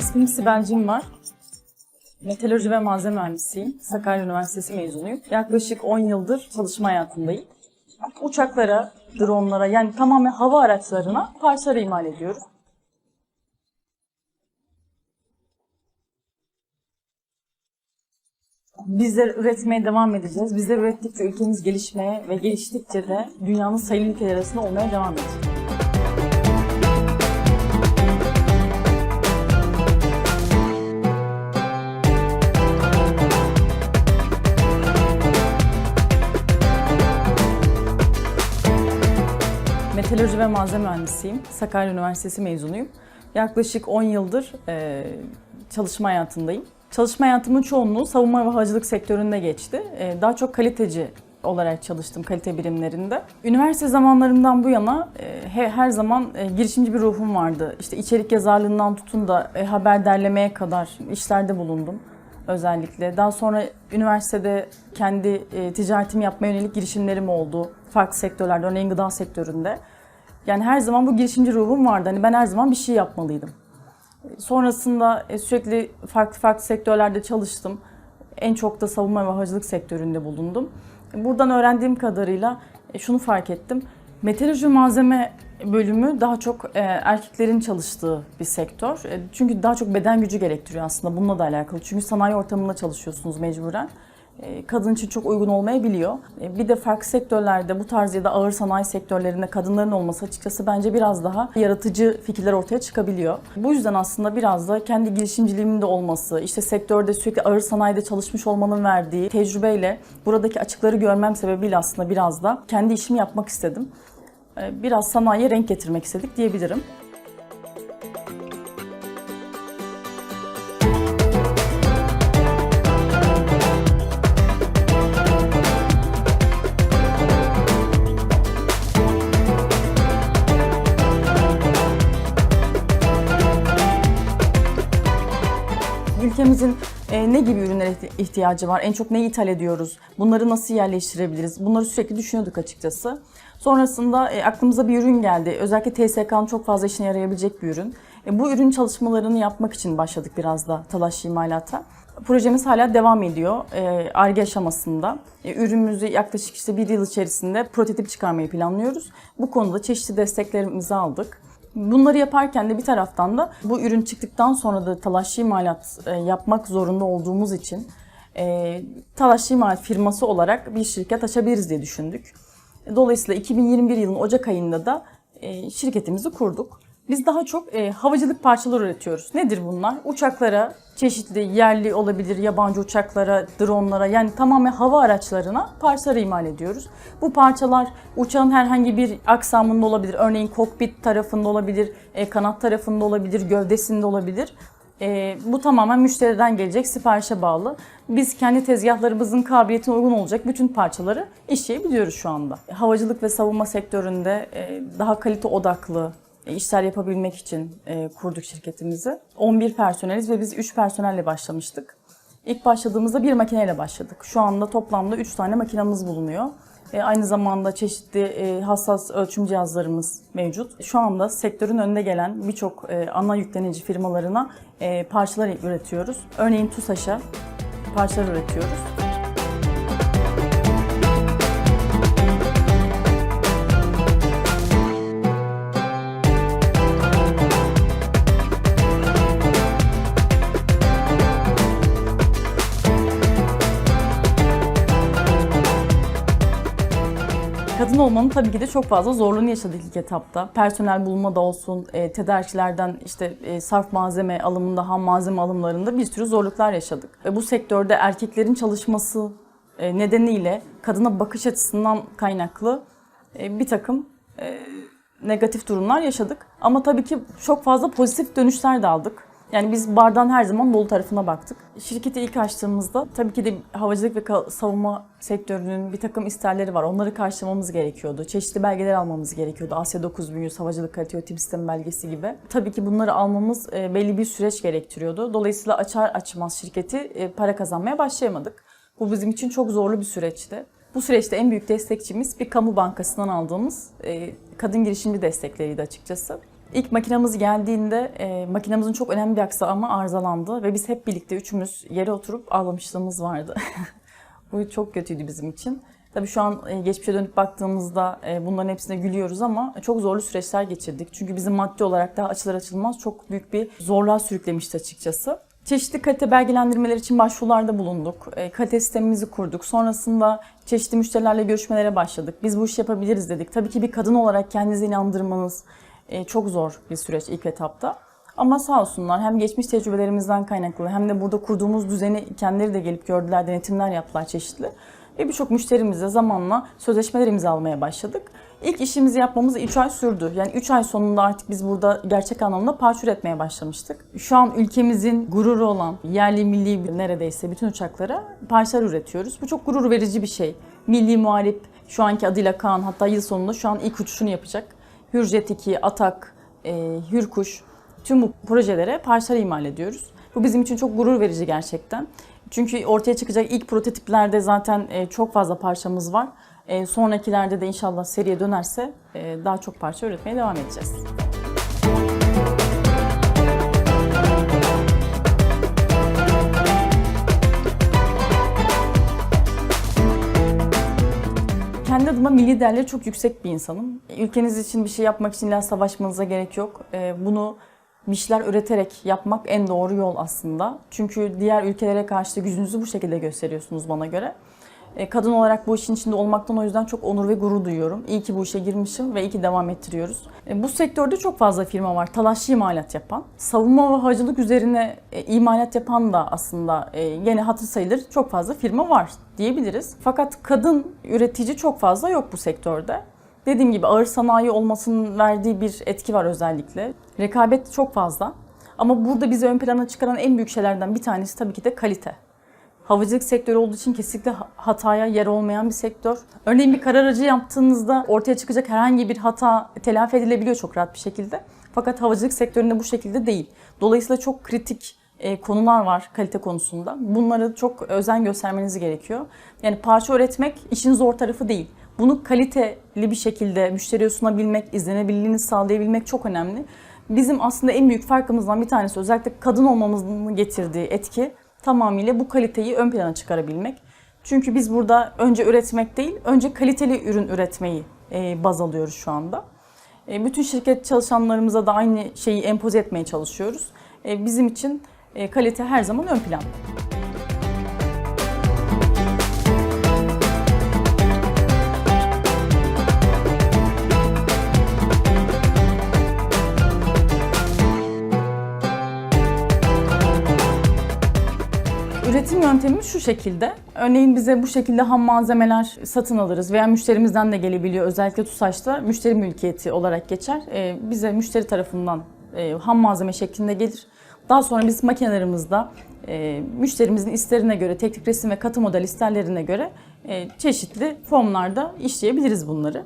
İsmim Sibel Cim Metalurji ve malzeme mühendisiyim. Sakarya Üniversitesi mezunuyum. Yaklaşık 10 yıldır çalışma hayatındayım. Uçaklara, dronlara yani tamamen hava araçlarına parçalar imal ediyoruz. Bizler üretmeye devam edeceğiz. Bizler ürettikçe ülkemiz gelişmeye ve geliştikçe de dünyanın sayılı ülkeler arasında olmaya devam edecek. Metalurji ve malzeme mühendisiyim. Sakarya Üniversitesi mezunuyum. Yaklaşık 10 yıldır e, çalışma hayatındayım. Çalışma hayatımın çoğunluğu savunma ve havacılık sektöründe geçti. E, daha çok kaliteci olarak çalıştım kalite birimlerinde. Üniversite zamanlarımdan bu yana e, he- her zaman e, girişimci bir ruhum vardı. İşte içerik yazarlığından tutun da e, haber derlemeye kadar işlerde bulundum özellikle. Daha sonra üniversitede kendi e, ticaretimi yapmaya yönelik girişimlerim oldu. Farklı sektörlerde, örneğin gıda sektöründe. Yani her zaman bu girişimci ruhum vardı. Hani ben her zaman bir şey yapmalıydım. Sonrasında e, sürekli farklı farklı sektörlerde çalıştım. En çok da savunma ve havacılık sektöründe bulundum. Buradan öğrendiğim kadarıyla e, şunu fark ettim. Metalurji malzeme bölümü daha çok e, erkeklerin çalıştığı bir sektör. Çünkü daha çok beden gücü gerektiriyor aslında bununla da alakalı. Çünkü sanayi ortamında çalışıyorsunuz mecburen. E, Kadın için çok uygun olmayabiliyor. E, Bir de farklı sektörlerde bu tarz ya da ağır sanayi sektörlerinde kadınların olması açıkçası bence biraz daha yaratıcı fikirler ortaya çıkabiliyor. Bu yüzden aslında biraz da kendi girişimciliğimin de olması, işte sektörde sürekli ağır sanayide çalışmış olmanın verdiği tecrübeyle buradaki açıkları görmem sebebiyle aslında biraz da kendi işimi yapmak istedim. E, Biraz sanayiye renk getirmek istedik diyebilirim. Ülkemizin e, ne gibi ürünlere ihti- ihtiyacı var? En çok neyi ithal ediyoruz? Bunları nasıl yerleştirebiliriz? Bunları sürekli düşünüyorduk açıkçası. Sonrasında e, aklımıza bir ürün geldi. Özellikle TSK'nın çok fazla işine yarayabilecek bir ürün. E, bu ürün çalışmalarını yapmak için başladık biraz da talaş imalata. Projemiz hala devam ediyor. Ar-Ge aşamasında. E, ürünümüzü yaklaşık işte bir yıl içerisinde prototip çıkarmayı planlıyoruz. Bu konuda çeşitli desteklerimizi aldık. Bunları yaparken de bir taraftan da bu ürün çıktıktan sonra da talaşlı imalat e, yapmak zorunda olduğumuz için e, talaşlı imalat firması olarak bir şirket açabiliriz diye düşündük. Dolayısıyla 2021 yılının Ocak ayında da e, şirketimizi kurduk. Biz daha çok e, havacılık parçaları üretiyoruz. Nedir bunlar? Uçaklara, çeşitli yerli olabilir, yabancı uçaklara, dronlara yani tamamen hava araçlarına parçalar imal ediyoruz. Bu parçalar uçağın herhangi bir aksamında olabilir. Örneğin kokpit tarafında olabilir, e, kanat tarafında olabilir, gövdesinde olabilir. E, bu tamamen müşteriden gelecek siparişe bağlı. Biz kendi tezgahlarımızın kabiliyetine uygun olacak bütün parçaları işleyebiliyoruz şu anda. Havacılık ve savunma sektöründe e, daha kalite odaklı işler yapabilmek için e, kurduk şirketimizi. 11 personeliz ve biz 3 personelle başlamıştık. İlk başladığımızda bir makineyle başladık. Şu anda toplamda 3 tane makinamız bulunuyor. E, aynı zamanda çeşitli e, hassas ölçüm cihazlarımız mevcut. Şu anda sektörün önde gelen birçok e, ana yüklenici firmalarına e, parçalar üretiyoruz. Örneğin TUSAŞ'a parçalar üretiyoruz. Olmanın tabii ki de çok fazla zorluğunu yaşadık ilk etapta. Personel bulmada olsun, e, tedarikçilerden işte e, sarf malzeme alımında, ham malzeme alımlarında bir sürü zorluklar yaşadık. Ve bu sektörde erkeklerin çalışması e, nedeniyle kadına bakış açısından kaynaklı e, bir takım e, negatif durumlar yaşadık. Ama tabii ki çok fazla pozitif dönüşler de aldık. Yani biz bardağın her zaman dolu tarafına baktık. Şirketi ilk açtığımızda tabii ki de havacılık ve savunma sektörünün bir takım isterleri var. Onları karşılamamız gerekiyordu. Çeşitli belgeler almamız gerekiyordu. Asya 9100 Havacılık Kalite Yönetim Sistemi belgesi gibi. Tabii ki bunları almamız e, belli bir süreç gerektiriyordu. Dolayısıyla açar açmaz şirketi e, para kazanmaya başlayamadık. Bu bizim için çok zorlu bir süreçti. Bu süreçte en büyük destekçimiz bir kamu bankasından aldığımız e, kadın girişimci destekleriydi açıkçası. İlk makinamız geldiğinde e, makinamızın çok önemli bir aksağı ama arızalandı ve biz hep birlikte üçümüz yere oturup ağlamışlığımız vardı. Bu çok kötüydü bizim için. Tabii şu an e, geçmişe dönüp baktığımızda e, bunların hepsine gülüyoruz ama çok zorlu süreçler geçirdik. Çünkü bizim maddi olarak daha açılır açılmaz çok büyük bir zorluğa sürüklemişti açıkçası. Çeşitli kalite belgelendirmeler için başvurularda bulunduk. E, kalite sistemimizi kurduk. Sonrasında çeşitli müşterilerle görüşmelere başladık. Biz bu işi yapabiliriz dedik. Tabii ki bir kadın olarak kendinizi inandırmanız çok zor bir süreç ilk etapta. Ama sağ olsunlar hem geçmiş tecrübelerimizden kaynaklı hem de burada kurduğumuz düzeni kendileri de gelip gördüler, denetimler yaptılar çeşitli. Ve birçok müşterimizle zamanla sözleşmeler imzalamaya başladık. İlk işimizi yapmamız 3 ay sürdü. Yani 3 ay sonunda artık biz burada gerçek anlamda parça üretmeye başlamıştık. Şu an ülkemizin gururu olan yerli milli neredeyse bütün uçaklara parçalar üretiyoruz. Bu çok gurur verici bir şey. Milli Muharip şu anki adıyla Kaan hatta yıl sonunda şu an ilk uçuşunu yapacak. Hürjet 2, Atak, e, Hürkuş tüm bu projelere parçalar imal ediyoruz. Bu bizim için çok gurur verici gerçekten. Çünkü ortaya çıkacak ilk prototiplerde zaten e, çok fazla parçamız var. E, sonrakilerde de inşallah seriye dönerse e, daha çok parça üretmeye devam edeceğiz. Kendi adıma milli değerleri çok yüksek bir insanım. Ülkeniz için bir şey yapmak için illa savaşmanıza gerek yok. Ee, Bunu bir şeyler üreterek yapmak en doğru yol aslında. Çünkü diğer ülkelere karşı da gücünüzü bu şekilde gösteriyorsunuz bana göre. Ee, Kadın olarak bu işin içinde olmaktan o yüzden çok onur ve gurur duyuyorum. İyi ki bu işe girmişim ve iyi ki devam ettiriyoruz. Ee, Bu sektörde çok fazla firma var. Talaşlı imalat yapan. Savunma ve havacılık üzerine e, imalat yapan da aslında e, gene hatır sayılır çok fazla firma var diyebiliriz. Fakat kadın üretici çok fazla yok bu sektörde. Dediğim gibi ağır sanayi olmasının verdiği bir etki var özellikle. Rekabet çok fazla. Ama burada bizi ön plana çıkaran en büyük şeylerden bir tanesi tabii ki de kalite. Havacılık sektörü olduğu için kesinlikle ha- hataya yer olmayan bir sektör. Örneğin bir kar aracı yaptığınızda ortaya çıkacak herhangi bir hata telafi edilebiliyor çok rahat bir şekilde. Fakat havacılık sektöründe bu şekilde değil. Dolayısıyla çok kritik e, konular var kalite konusunda. Bunlara çok özen göstermeniz gerekiyor. Yani parça üretmek işin zor tarafı değil. Bunu kaliteli bir şekilde müşteriye sunabilmek, izlenebilirliğini sağlayabilmek çok önemli. Bizim aslında en büyük farkımızdan bir tanesi özellikle kadın olmamızın getirdiği etki tamamıyla bu kaliteyi ön plana çıkarabilmek. Çünkü biz burada önce üretmek değil, önce kaliteli ürün üretmeyi e, baz alıyoruz şu anda. E, bütün şirket çalışanlarımıza da aynı şeyi empoze etmeye çalışıyoruz. E, bizim için kalite her zaman ön planda. Üretim yöntemimiz şu şekilde. Örneğin bize bu şekilde ham malzemeler satın alırız veya müşterimizden de gelebiliyor. Özellikle TUSAŞ'ta müşteri mülkiyeti olarak geçer. Ee, bize müşteri tarafından e, ham malzeme şeklinde gelir. Daha sonra biz makinelerimizde e, müşterimizin isterine göre, teknik resim ve katı model isterlerine göre e, çeşitli formlarda işleyebiliriz bunları.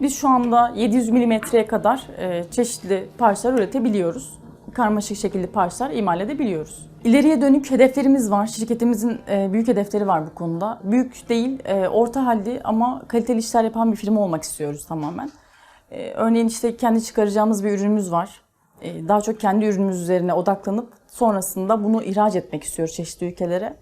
Biz şu anda 700 milimetreye kadar e, çeşitli parçalar üretebiliyoruz karmaşık şekilde parçalar imal edebiliyoruz. İleriye dönük hedeflerimiz var. Şirketimizin e, büyük hedefleri var bu konuda. Büyük değil, e, orta halli ama kaliteli işler yapan bir firma olmak istiyoruz tamamen. E, Örneğin işte kendi çıkaracağımız bir ürünümüz var. Daha çok kendi ürünümüz üzerine odaklanıp sonrasında bunu ihraç etmek istiyoruz çeşitli ülkelere.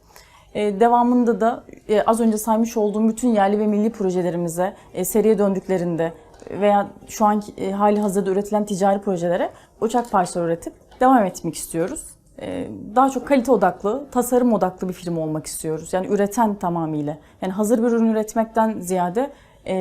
Devamında da az önce saymış olduğum bütün yerli ve milli projelerimize seriye döndüklerinde veya şu anki hali hazırda üretilen ticari projelere uçak parçaları üretip devam etmek istiyoruz. E, Daha çok kalite odaklı, tasarım odaklı bir firma olmak istiyoruz. Yani üreten tamamıyla. Yani hazır bir ürün üretmekten ziyade e,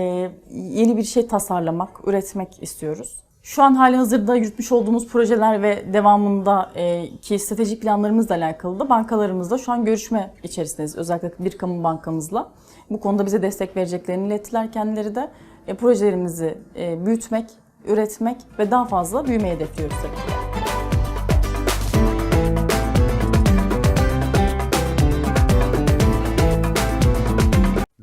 yeni bir şey tasarlamak, üretmek istiyoruz. Şu an hali hazırda yürütmüş olduğumuz projeler ve devamında e, stratejik planlarımızla alakalı da bankalarımızla şu an görüşme içerisindeyiz. Özellikle bir kamu bankamızla. Bu konuda bize destek vereceklerini ilettiler kendileri de. E, projelerimizi büyütmek, üretmek ve daha fazla büyümeyi hedefliyoruz tabii ki.